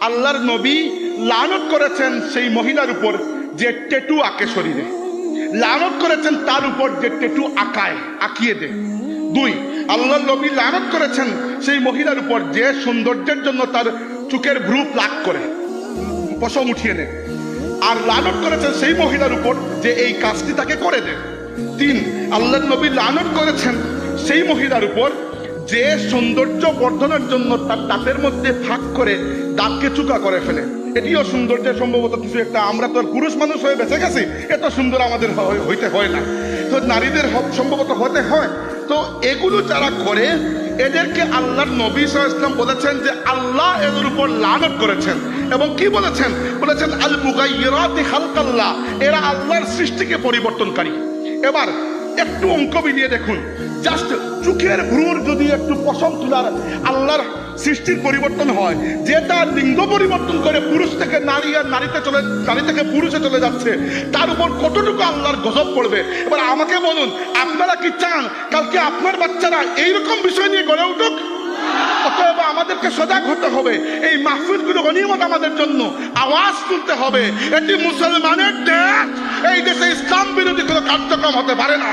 আল্লাহর নবী লানত করেছেন সেই মহিলার উপর যে টেটু আঁকে শরীরে। লানত করেছেন তার উপর যে টেটু আঁকায়, আঁকিয়ে দেয়। দুই, আল্লাহর নবী লানত করেছেন সেই মহিলার উপর যে সৌন্দর্যের জন্য তার চুকের ভ্রু প্লাক করে। পশম উঠিয়ে নেয় আর লানত করেছেন সেই মহিলার উপর যে এই কাজটি তাকে করে দেয়। তিন আল্লাহ নবী লানত করেছেন সেই মহিলার উপর যে সৌন্দর্য বর্ধনের জন্য তার দাঁতের মধ্যে ফাঁক করে দাঁতকে চুকা করে ফেলে। এটিও সৌন্দর্যের সম্ভবত কিছু একটা। আমরা তো পুরুষ মানুষ হয়ে বেঁচে গেছি, এত সুন্দর আমাদের হইতে হয় না। তো নারীদের সম্ভবত হতে হয়। তো এগুলো যারা করে, এদেরকে আল্লাহর নবী ইসলাম বলেছেন যে আল্লাহ এদের উপর লানত করেছেন। এবং কি বলেছেন? বলেছেন আল মুগাইয়িরাতি খালকাল্লাহ এরা আল্লাহর সৃষ্টিকে পরিবর্তনকারী। এবার একটু অঙ্ক মিলিয়ে দেখুন। জাস্ট চোখের ভ্রুর যদি একটু পশম তুলার আল্লাহর সৃষ্টির পরিবর্তন হয়, যে তার লিঙ্গ পরিবর্তন করে পুরুষ থেকে নারী আর নারীতে চলে, নারী থেকে পুরুষে চলে যাচ্ছে, তার উপর কতটুকু আল্লাহর গজব পড়বে? এবার আমাকে বলুন, আপনারা কি চান কালকে আপনার বাচ্চারা এইরকম বিষয় নিয়ে গড়ে উঠুক? অতএব আমাদেরকে সজাগ হতে হবে। এই মাহফিলগুলো অনিয়মত আমাদের জন্য আওয়াজ তুলতে হবে। এটি মুসলমানের দেশ। এই দেশে ইসলাম বিরোধী কোনো কার্যক্রম হতে পারে না।